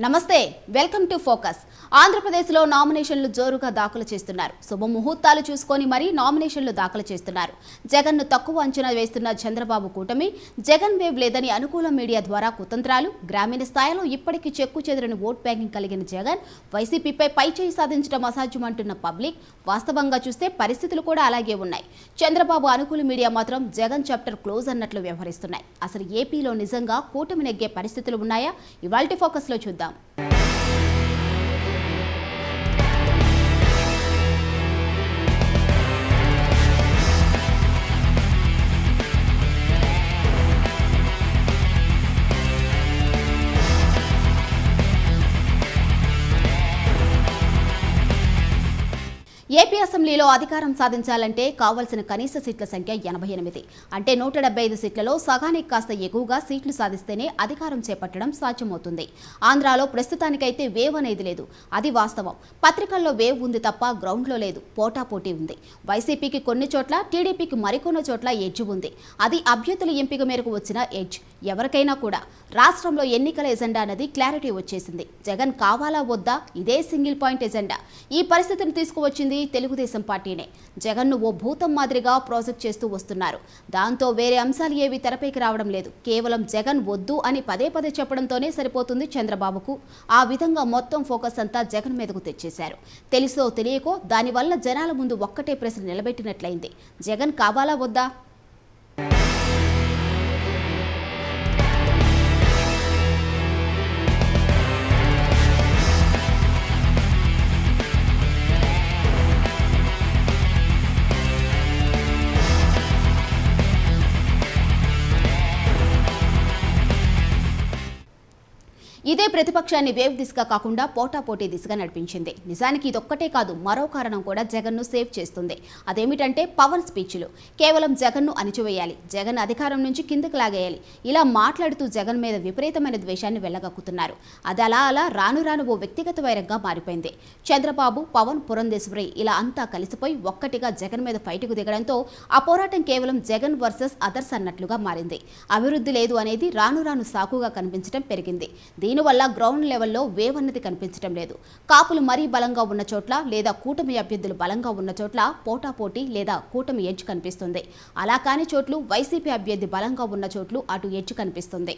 నమస్తే welcome to focus. ఆంధ్రప్రదేశ్లో నామినేషన్లు జోరుగా దాఖలు చేస్తున్నారు. శుభ ముహూర్తాలు చూసుకొని మరీ నామినేషన్లు దాఖలు చేస్తున్నారు. జగన్ను తక్కువ అంచనా వేస్తున్న చంద్రబాబు కూటమి జగన్ వేవ్ లేదని అనుకూల మీడియా ద్వారా కుతంత్రాలు గ్రామీణ స్థాయిలో ఇప్పటికీ చెక్కు చెదరని ఓట్ బ్యాంకింగ్ కలిగిన జగన్ వైసీపీపై పైచేయి సాధించడం అసాధ్యమంటున్న పబ్లిక్ వాస్తవంగా చూస్తే పరిస్థితులు కూడా అలాగే ఉన్నాయి. చంద్రబాబు అనుకూల మీడియా మాత్రం జగన్ చాప్టర్ క్లోజ్ అన్నట్లు వ్యవహరిస్తున్నాయి. అసలు ఏపీలో నిజంగా కూటమి నెగ్గే పరిస్థితులు ఉన్నాయా? ఇవాల్టి ఫోకస్లో చూద్దాం. ఏపీ అసెంబ్లీలో అధికారం సాధించాలంటే కావాల్సిన కనీస సీట్ల సంఖ్య ఎనభై ఎనిమిది. అంటే నూట డెబ్బై ఐదు సీట్లలో సగానికి కాస్త ఎక్కువగా సీట్లు సాధిస్తేనే అధికారం చేపట్టడం సాధ్యమవుతుంది. ఆంధ్రాలో ప్రస్తుతానికైతే వేవ్ అనేది లేదు. అది వాస్తవం. పత్రికల్లో వేవ్ ఉంది తప్ప గ్రౌండ్లో లేదు. పోటాపోటీ ఉంది. వైసీపీకి కొన్ని చోట్ల టీడీపీకి మరికొన్ని చోట్ల ఎడ్జ్ ఉంది. అది అభ్యర్థుల ఎంపిక మేరకు వచ్చిన ఎడ్జ్. ఎవరికైనా కూడా. రాష్ట్రంలో ఎన్నికల ఎజెండా అనేది క్లారిటీ వచ్చేసింది. జగన్ కావాలా వద్దా? ఇదే సింగిల్ పాయింట్ ఎజెండా. ఈ పరిస్థితిని తీసుకువచ్చింది తెలుగుదేశం పార్టీనే. జగన్ను ఓ భూతం మాదిరిగా ప్రాజెక్ట్ చేస్తూ వస్తున్నారు. దాంతో వేరే అంశాలు ఏవి తెరపైకి రావడం లేదు. కేవలం జగన్ వద్దు అని పదే పదే చెప్పడంతోనే సరిపోతుంది చంద్రబాబుకు. ఆ విధంగా మొత్తం ఫోకస్ అంతా జగన్ మీదకు తెచ్చేశారు. తెలుసో తెలియకో దానివల్ల జనాల ముందు ఒక్కటే ప్రశ్న నిలబెట్టినట్లయింది. జగన్ కావాలా వద్దా? ఇదే ప్రతిపక్షాన్ని వేవ్ దిశగా కాకుండా పోటాపోటీ దిశగా నడిపించింది. నిజానికి ఇదొక్కటే కాదు మరో కారణం కూడా జగన్ను సేవ్ చేస్తుంది. అదేమిటంటే పవన్ స్పీచ్లు. కేవలం జగన్ను అణిచివేయాలి. జగన్ అధికారం నుంచి కిందకు లాగేయాలి. ఇలా మాట్లాడుతూ జగన్ మీద విపరీతమైన ద్వేషాన్ని వెళ్ళగక్కుతున్నారు అది అలా అలా రాను రాను ఓ వ్యక్తిగత వైరంగా మారిపోయింది. చంద్రబాబు పవన్ పురంధేశ్వరి ఇలా అంతా కలిసిపోయి ఒక్కటిగా జగన్ మీద ఫైటుకు దిగడంతో ఆ పోరాటం కేవలం జగన్ వర్సెస్ అదర్స్ అన్నట్లుగా మారింది. అభివృద్ధి లేదు అనేది రాను రాను సాకుగా కనిపించడం పెరిగింది. దీనివల్ల గ్రౌండ్ లెవెల్లో వేవ్ అన్నది కనిపించడం లేదు. కాపులు మరీ బలంగా ఉన్న చోట్ల లేదా కూటమి అభ్యర్థులు బలంగా ఉన్న చోట్ల పోటాపోటీ లేదా కూటమి ఎడ్జ్ కనిపిస్తుంది. అలా కాని చోట్లు వైసీపీ అభ్యర్థి బలంగా ఉన్న చోట్లు అటు ఎడ్జ్ కనిపిస్తుంది.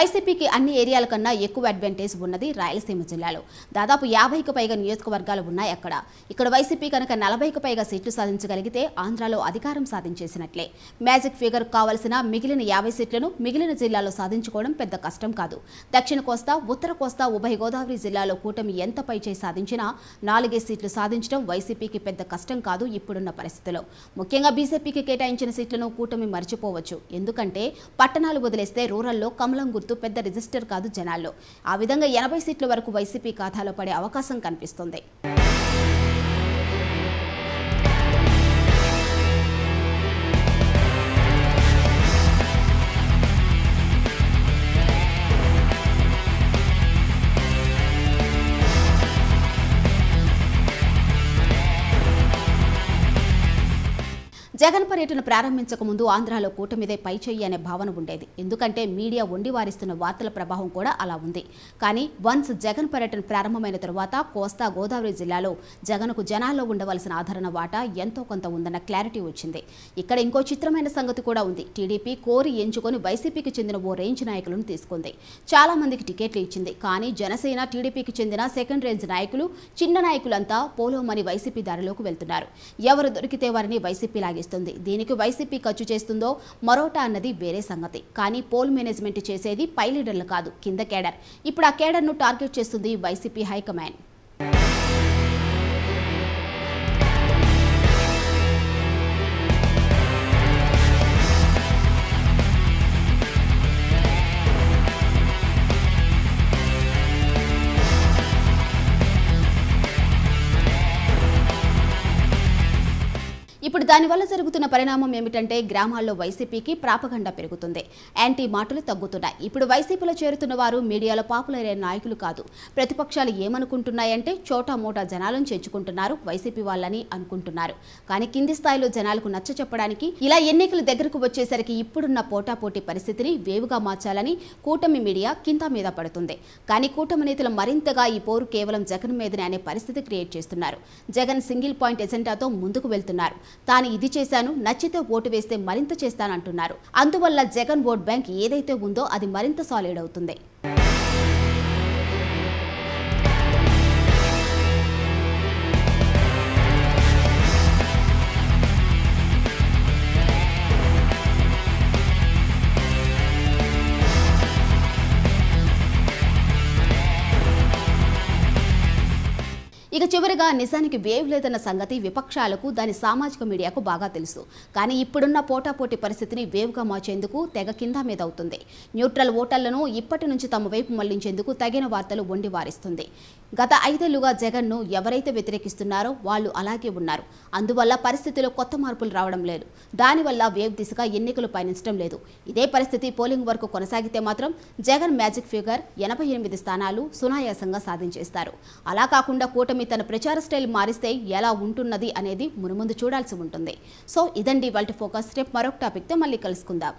వైసీపీకి అన్ని ఏరియాల కన్నా ఎక్కువ అడ్వాంటేజ్ ఉన్నది రాయలసీమ జిల్లాలో. దాదాపు యాభైకి పైగా నియోజకవర్గాలు ఉన్నాయి అక్కడ. ఇక్కడ వైసీపీ కనుక నలభైకి పైగా సీట్లు సాధించగలిగితే ఆంధ్రాలో అధికారం సాధించేసినట్లే. మ్యాజిక్ ఫిగర్ కావలసిన మిగిలిన యాభై సీట్లను మిగిలిన జిల్లాలో సాధించుకోవడం పెద్ద కష్టం కాదు. దక్షిణ కోస్తా ఉత్తర కోస్తా ఉభయ గోదావరి జిల్లాలో కూటమి ఎంత పైచేయి సాధించినా నాలుగే సీట్లు సాధించడం వైసీపీకి పెద్ద కష్టం కాదు ఇప్పుడున్న పరిస్థితిలో. ముఖ్యంగా బీజేపీకి కేటాయించిన సీట్లను కూటమి మర్చిపోవచ్చు. ఎందుకంటే పట్టణాలు వదిలేస్తే రూరల్లో కమలం గుర్తు పెద్ద రిజిస్టర్ కాదు జనాల్లో. ఆ విధంగా ఎనభై సీట్ల వరకు వైసీపీ ఖాతాలో పడే అవకాశం కనిపిస్తుంది. జగన్ పర్యటన ప్రారంభించక ముందు ఆంధ్రాలో కూటమిదే పై చెయ్యి అనే భావన ఉండేది. ఎందుకంటే మీడియా వండి వారిస్తున్న వార్తల ప్రభావం కూడా అలా ఉంది. కానీ వన్స్ జగన్ పర్యటన ప్రారంభమైన తరువాత కోస్తా గోదావరి జిల్లాలో జగన్కు జనాల్లో ఉండవలసిన ఆదరణ వాటా ఎంతో కొంత ఉందన్న క్లారిటీ వచ్చింది. ఇక్కడ ఇంకో చిత్రమైన సంగతి కూడా ఉంది. టీడీపీ కోరి ఎంచుకొని వైసీపీకి చెందిన ఓ రేంజ్ నాయకులను తీసుకుంది. చాలా మందికి టికెట్లు ఇచ్చింది. కానీ జనసేన టీడీపీకి చెందిన సెకండ్ రేంజ్ నాయకులు చిన్న నాయకులంతా పోలోమని వైసీపీ దారిలోకి వెళ్తున్నారు. ఎవరు దొరికితే వారిని వైసీపీ లాగేస్తుంది దీనికి వైసీపీ ఖర్చు చేస్తుందో మరోటా అన్నది వేరే సంగతి. కానీ పోల్ మేనేజ్మెంట్ చేసేది పై లీడర్లు కాదు కింద కేడర్. ఇప్పుడు ఆ కేడర్ను టార్గెట్ చేస్తుంది వైసీపీ హైకమాండ్. ఇప్పుడు దానివల్ల జరుగుతున్న పరిణామం ఏమిటంటే గ్రామాల్లో వైసీపీకి ప్రాపగండ పెరుగుతుంది. యాంటీ మాటలు తగ్గుతున్నాయి. ఇప్పుడు వైసీపీలో చేరుతున్న వారు మీడియాలో పాపులర్ అయిన నాయకులు కాదు. ప్రతిపక్షాలు ఏమనుకుంటున్నాయంటే చోటా మోటా జనాలను చేర్చుకుంటున్నారు వైసీపీ వాళ్ళని అనుకుంటున్నారు. కానీ కింది స్థాయిలో జనాలకు నచ్చ చెప్పడానికి ఇలా ఎన్నికలు దగ్గరకు వచ్చేసరికి ఇప్పుడున్న పోటాపోటీ పరిస్థితిని వేవుగా మార్చాలని కూటమి మీడియా కింద మీద పడుతుంది. కానీ కూటమి నేతలు మరింతగా ఈ పోరు కేవలం జగన్ మీదనే అనే పరిస్థితి క్రియేట్ చేస్తున్నారు. జగన్ సింగిల్ పాయింట్ ఎజెండాతో ముందుకు వెళ్తున్నారు. తాను ఇది చేశాను నచ్చితే ఓటు వేస్తే మరింత చేస్తానంటున్నారు. అందువల్ల జగన్ ఓట్ బ్యాంక్ ఏదైతే ఉందో అది మరింత సాలిడ్ అవుతుంది. ఇక చివరిగా నిజానికి వేవ్ లేదన్న సంగతి విపక్షాలకు దాని సామాజిక మీడియాకు బాగా తెలుసు. కానీ ఇప్పుడున్న పోటాపోటీ పరిస్థితిని వేవ్గా మార్చేందుకు తెగ కింద మీద అవుతుంది. న్యూట్రల్ ఓటర్లను ఇప్పటి నుంచి తమ వైపు మళ్ళించేందుకు తగిన వార్తలు వండి వారిస్తుంది. గత ఐదేళ్ళుగా జగన్ను ఎవరైతే వ్యతిరేకిస్తున్నారో వాళ్ళు అలాగే ఉన్నారు. అందువల్ల పరిస్థితిలో కొత్త మార్పులు రావడం లేదు. దానివల్ల వేవ్ దిశగా ఎన్నికలు పయనించడం లేదు. ఇదే పరిస్థితి పోలింగ్ వరకు కొనసాగితే మాత్రం జగన్ మ్యాజిక్ ఫిగర్ ఎనభై ఎనిమిది స్థానాలు సునాయాసంగా సాధించేస్తారు. అలా కాకుండా కూటమి తన ప్రచార స్టైల్ మారిస్తే ఎలా ఉంటున్నది అనేది మునుముందు చూడాల్సి ఉంటుంది. సో ఇదండి వాళ్ళ ఫోకస్. రేపు మరొక టాపిక్తో మళ్ళీ కలుసుకుందాం.